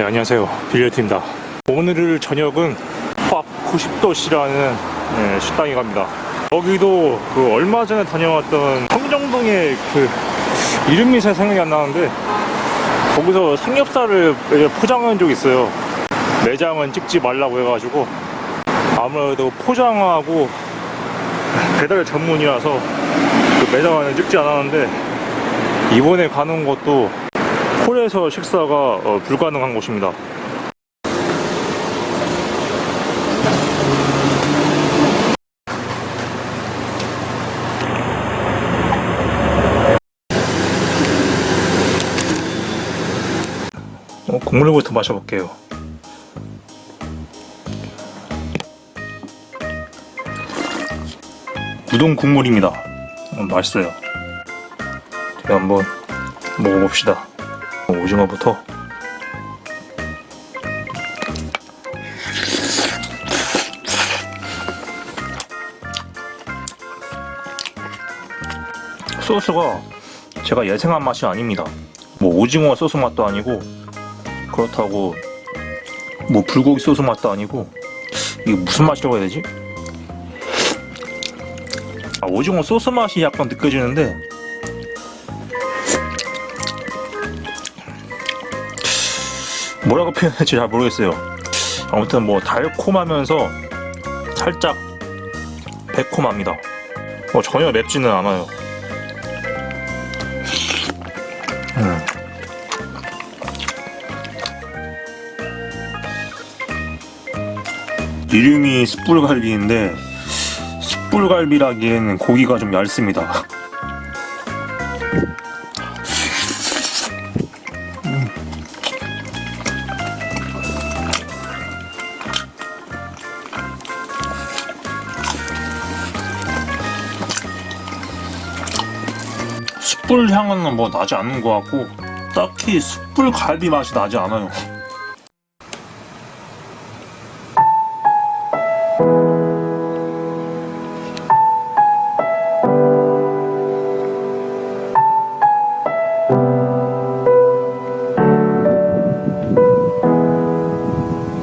네, 안녕하세요. 빌리어트입니다. 오늘을 저녁은 팝 90도씨라는 네, 식당에 갑니다. 여기도 그 얼마 전에 다녀왔던 성정동의 그 이름이 잘 생각이 안 나는데 거기서 삼겹살을 포장한 적이 있어요. 매장은 찍지 말라고 해가지고 아무래도 포장하고 배달 전문이라서 그 매장은 찍지 않았는데 이번에 가는 것도 홀에서 식사가 어, 불가능한 곳입니다. 어, 국물부터 마셔볼게요. 우동 국물입니다. 어, 맛있어요. 제가 한번 먹어봅시다. 오징어부터 소스가 제가 예상한 맛이 아닙니다. 뭐 오징어 소스 맛도 아니고 그렇다고 뭐 불고기 소스 맛도 아니고 이게 무슨 맛이라고 해야 되지? 아, 오징어 소스 맛이 약간 느껴지는데 뭐라고 표현할지 잘 모르겠어요. 아무튼 뭐 달콤하면서 살짝 매콤합니다. 어, 전혀 맵지는 않아요. 음. 이름이 숯불갈비인데 숯불갈비라기에는 고기가 좀 얇습니다. 숯불 향은 뭐 나지 않는 것 같고 딱히 숯불 갈비 맛이 나지 않아요.